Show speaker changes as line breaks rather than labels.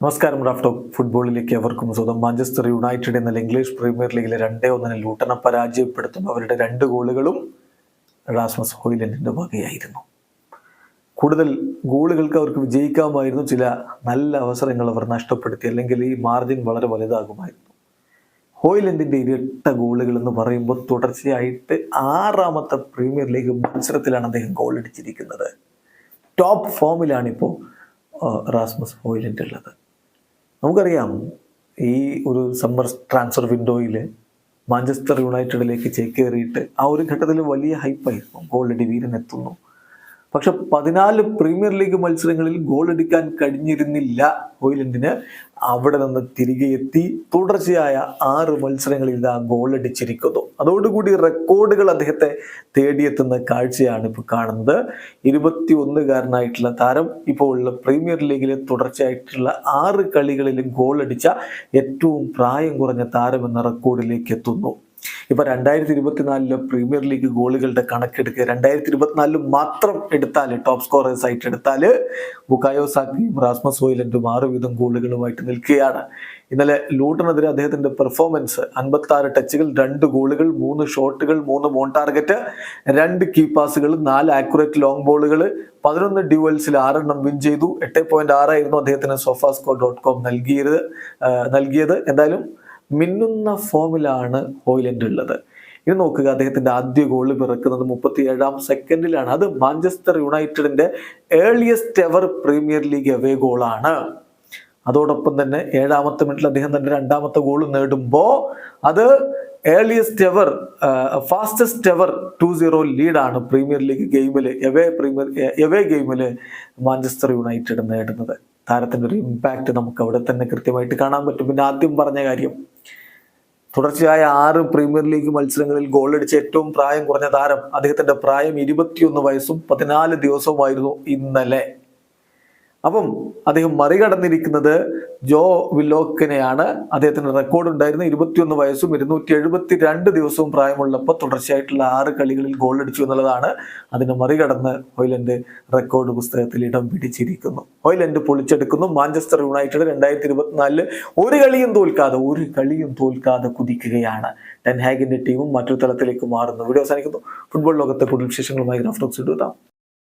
നമസ്കാരം റാഫ്റ്റോ ഫുട്ബോളിലേക്ക് അവർക്കും സ്വന്തം മാഞ്ചസ്റ്റർ യുണൈറ്റഡ് എന്നാൽ ഇംഗ്ലീഷ് പ്രീമിയർ ലീഗിലെ രണ്ടേ ഒന്നിന് ലൂട്ടനെ പരാജയപ്പെടുത്തും അവരുടെ രണ്ട് ഗോളുകളും റാസ്മസ് ഹോയിലൻഡിന്റെ വകയായിരുന്നു. കൂടുതൽ ഗോളുകൾക്ക് അവർക്ക് വിജയിക്കാമായിരുന്നു. ചില നല്ല അവസരങ്ങൾ അവർ നഷ്ടപ്പെടുത്തി. അല്ലെങ്കിൽ ഈ മാർജിൻ വളരെ വലുതാകുമായിരുന്നു. ഹോയിലൻഡിന്റെ ഇരട്ട ഗോളുകൾ എന്ന് പറയുമ്പോൾ തുടർച്ചയായിട്ട് ആറാമത്തെ പ്രീമിയർ ലീഗ് മത്സരത്തിലാണ് അദ്ദേഹം ഗോൾ അടിച്ചിരിക്കുന്നത് ടോപ്പ് ഫോമിലാണിപ്പോൾ റാസ്മസ് ഹോയിലൻഡ് ഉള്ളത്. നമുക്കറിയാം ഈ ഒരു സമ്മർ ട്രാൻസ്ഫർ വിൻഡോയിൽ മാഞ്ചസ്റ്റർ യുണൈറ്റഡിലേക്ക് ചേക്കേറിയിട്ട് ആ ഒരു ഘട്ടത്തിൽ വലിയ ഹൈപ്പായിരുന്നു ഗോൾഡ് അടി വീരൻ എത്തുന്നു പക്ഷെ പതിനാല് പ്രീമിയർ ലീഗ് മത്സരങ്ങളിൽ ഗോൾ എടുക്കാൻ കഴിഞ്ഞിരുന്നില്ല ഹോയിലൻഡിന്. അവിടെ നിന്ന് തിരികെ എത്തി തുടർച്ചയായ ആറ് മത്സരങ്ങളിൽ ഇതാ ഗോൾ അടിച്ചിരിക്കുന്നു. അതോടുകൂടി റെക്കോർഡുകൾ അദ്ദേഹത്തെ തേടിയെത്തുന്ന കാഴ്ചയാണ് ഇപ്പോൾ കാണുന്നത്. ഇരുപത്തി ഒന്നുകാരനായിട്ടുള്ള താരം ഇപ്പോൾ പ്രീമിയർ ലീഗിൽ തുടർച്ചയായിട്ടുള്ള ആറ് കളികളിലും ഗോൾ അടിച്ച ഏറ്റവും പ്രായം കുറഞ്ഞ താരം എന്ന റെക്കോർഡിലേക്ക് എത്തുന്നു. ഇപ്പൊ രണ്ടായിരത്തി ഇരുപത്തിനാലിലെ പ്രീമിയർ ലീഗ് ഗോളുകളുടെ കണക്കെടുക്കുക രണ്ടായിരത്തി ഇരുപത്തിനാലിൽ മാത്രം എടുത്താൽ ടോപ്പ് സ്കോറേഴ്സ് ആയിട്ട് എടുത്താൽ ബുക്കായോ സാക്കിയും റാസ്മസ് ഓയിലന്റും ആറ് വീതം ഗോളുകളുമായിട്ട് നിൽക്കുകയാണ്. ഇന്നലെ ലൂട്ടനെതിരെ അദ്ദേഹത്തിന്റെ പെർഫോമൻസ് അൻപത്തി ആറ് ടച്ചുകൾ രണ്ട് ഗോളുകൾ മൂന്ന് ഷോട്ടുകൾ മൂന്ന് മോൺ ടാർഗറ്റ് രണ്ട് കീ പാസുകൾ നാല് ആക്യുറേറ്റ് ലോങ് ബോളുകൾ പതിനൊന്ന് ഡ്യൂവൽസിൽ ആറെണ്ണം വിൻ ചെയ്തു. എട്ട് പോയിന്റ് ആറായിരുന്നു അദ്ദേഹത്തിന് സോഫാസ്കോ ഡോട്ട് കോം നൽകിയത് നൽകിയത്. എന്തായാലും മിന്നുന്ന ഫോമിലാണ് ഹോയിലൻഡ് ഉള്ളത്. ഇത് നോക്കുക അദ്ദേഹത്തിന്റെ ആദ്യ ഗോൾ പിറക്കുന്നത് മുപ്പത്തി ഏഴാം സെക്കൻഡിലാണ്. അത് മാഞ്ചസ്റ്റർ യുണൈറ്റഡിന്റെ earliest ever Premier League away ഗോളാണ് അതോടൊപ്പം തന്നെ ഏഴാമത്തെ മിനിറ്റിൽ അദ്ദേഹം തന്റെ രണ്ടാമത്തെ ഗോൾ നേടുമ്പോൾ അത് earliest ever fastest ever two zero ലീഡാണ് Premier League ഗെയിമിൽ എവേ പ്രീമിയർ എവേ ഗെയിമിൽ മാഞ്ചസ്റ്റർ യുണൈറ്റഡ് നേടുന്നത്. താരത്തിന്റെ ഒരു ഇമ്പാക്റ്റ് നമുക്ക് അവിടെ തന്നെ കൃത്യമായിട്ട് കാണാൻ പറ്റും. പിന്നെ ആദ്യം പറഞ്ഞ കാര്യം തുടർച്ചയായ ആറ് പ്രീമിയർ ലീഗ് മത്സരങ്ങളിൽ ഗോൾ അടിച്ച ഏറ്റവും പ്രായം കുറഞ്ഞ താരം അദ്ദേഹത്തിന്റെ പ്രായം ഇരുപത്തിയൊന്ന് വയസ്സും പതിനാല് ദിവസവുമായിരുന്നു ഇന്നലെ. അപ്പം അദ്ദേഹം മറികടന്നിരിക്കുന്നത് ജോ വില്ലോക്കിനെയാണ് അദ്ദേഹത്തിന് റെക്കോർഡ് ഉണ്ടായിരുന്ന. ഇരുപത്തിയൊന്ന് വയസ്സും ഇരുന്നൂറ്റി എഴുപത്തി രണ്ട് ദിവസവും പ്രായമുള്ളപ്പോൾ തുടർച്ചയായിട്ടുള്ള ആറ് കളികളിൽ ഗോൾ അടിച്ചു എന്നുള്ളതാണ്. അതിനെ മറികടന്ന് ഹോയ്ലൻഡ് റെക്കോർഡ് പുസ്തകത്തിൽ ഇടം പിടിച്ചിരിക്കുന്നു. ഹോയ്ലൻഡ് പൊളിച്ചെടുക്കുന്നു. മാഞ്ചസ്റ്റർ യുണൈറ്റഡ് രണ്ടായിരത്തി ഇരുപത്തിനാലിൽ ഒരു കളിയും തോൽക്കാതെ ഒരു കളിയും തോൽക്കാതെ കുതിക്കുകയാണ്. ടെൻഹാഗിന്റെ ടീമും മറ്റൊരു തലത്തിലേക്ക് മാറുന്നു. വീഡിയോ അവസാനിക്കുന്നു. ഫുട്ബോൾ ലോകത്തെ കൂടുതൽ വിശേഷങ്ങളുമായി